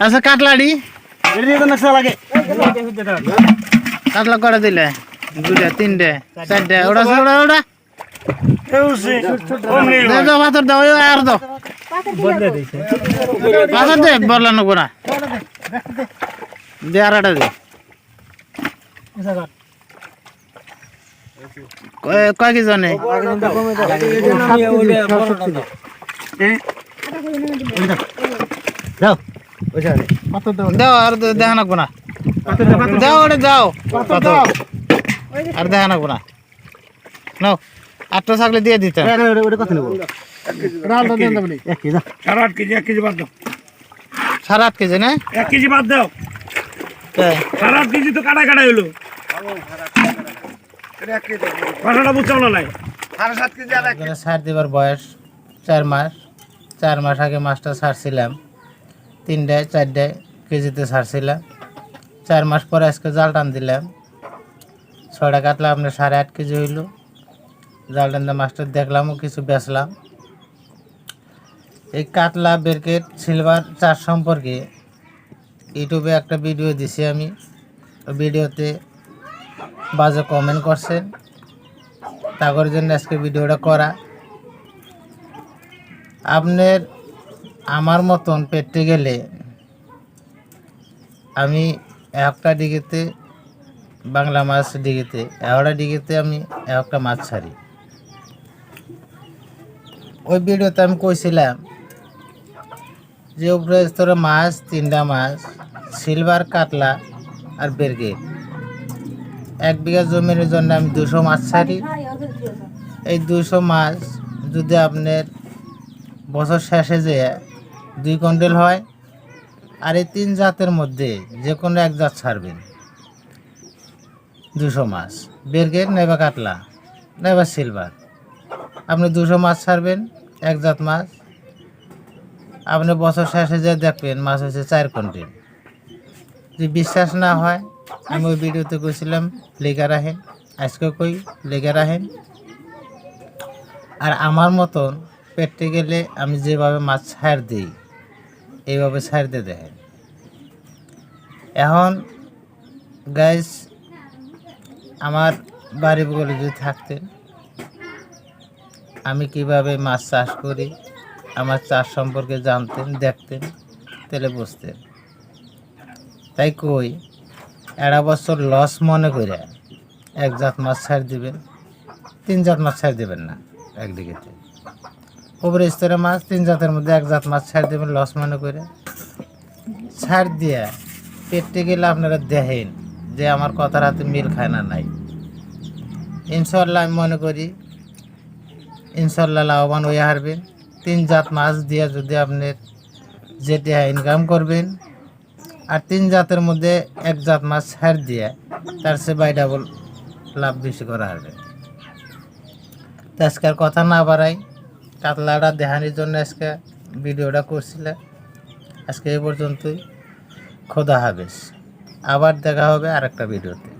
আচ্ছা কাটলাড়ি। কাটলা করে দিলে? দুটা তিনটে চারটে। ওটা ওটা ওটা। দাও পাথর দাও আর দাও। পাথর দে বললাম কোনা দে আর একটা দে। কয়- কি জানে দাও। আর দে- দেখা না। কোনা ওটা দাও। আর দেখা না। কোনা নাও আটটা থাকলে দিয়ে দিতাম এক কেজি সাড়ে আট কেজি এক কেজি বাদ দাও। সাড়ে আট কেজি না? এক কেজি বাদ দাও। তাই। সাড়ে আট কেজি তো কাটা কাটা হলো কথাটা বুঝতে পারল নাই? সার দেবার বয়স চার মাস। চার মাস আগে মাছটা ছাড়ছিলাম তিনটায়, চারটায় কেজিতে ছাড়ছিলাম। চার মাস পরে আজকে জাল টান দিলাম। ছয়টা কাটলে আপনার সাড়ে আট কেজি হইল। জাল টান দিয়ে মাছটা দেখলামও কিছু বেচলাম। এই কাতলা, বেরকেট, সিলভার চাষ সম্পর্কে ইউটিউবে একটা ভিডিও দিছি আমি। ভিডিওতে বাজে কমেন্ট করছেন। তাগর জন্য আজকে ভিডিওটা করা। আপনার আমার মতন পেটতে গেলে আমি একটা ডিগিতে বাংলা মাছ ডিগিতে একটা ডিগিতে আমি একটা মাছ ছাড়ি। ওই ভিডিওতে আমি কইছিলাম যে উপরে স্তরে মাছ, তিনটা মাছ, সিলভার, কাতলা আর বেরগেট এক বিঘা জমির জন্য আমি দুশো মাছ ছাড়ি। এই দুশো মাছ যদি আপনার বছর শেষে যে দুই কুইন্টাল হয় আর এই তিন জাতের মধ্যে যে কোনো এক জাত ছাড়বেন। দুশো মাছ বেরগেট নেবা কাতলা, নেবা সিলভার। আপনি দুশো মাছ ছাড়বেন, এক জাত মাছ। আপনি বছর শেষে যে দেখবেন মাছ হচ্ছে চার কুইন্টাল যদি বিশ্বাস না হয়, আমি ওই ভিডিওতে কইছিলাম, লেগে রাখেন আজকে কই, লেগে রাখেন। আর আমার মতন পেটতে গেলে আমি যেভাবে মাছ ছাড় দিই এইভাবে ছাড় দিয়ে দেখেন। এখন গাইস আমার বাড়ি বলে যদি থাকতেন, আমি কীভাবে মাছ চাষ করি, আমার চাষ সম্পর্কে জানতেন, দেখতেন, তাহলে বুঝতেন। তাই কই, এরা বছর লস মনে করে এক জাত মাছ ছাড় দিবেন, তিন জাত মাছ ছাড় দিবেন না একদিকেতে উপরে স্তরে মাছ, তিন জাতের মধ্যে এক জাত মাছ ছাড় দিবেন লস মনে করে। ছাড় দিয়া পেটতে গেলে আপনারা দেখেন যে আমার কথার হাতে মিল খায় না নাই। ইনশাল্লাহ আমি মনে করি ইনশাল্লাহ লাভবান হয়ে হারবেন। তিন জাত মাছ দিয়ে যদি আপনার যেটা ইনকাম করবেন, আর তিন জাতের মধ্যে এক জাত মাছ ছাড় দিয়ে তার সে বাই ডাবল লাভ বেশি করা হবে তো আজকে কথা না বাড়াই। কাতলাটা দেহানির জন্য আজকে ভিডিওটা করছিলাম আজকে এই পর্যন্তই। খোদা হাফেজ। আবার দেখা হবে আরেকটা ভিডিওতে।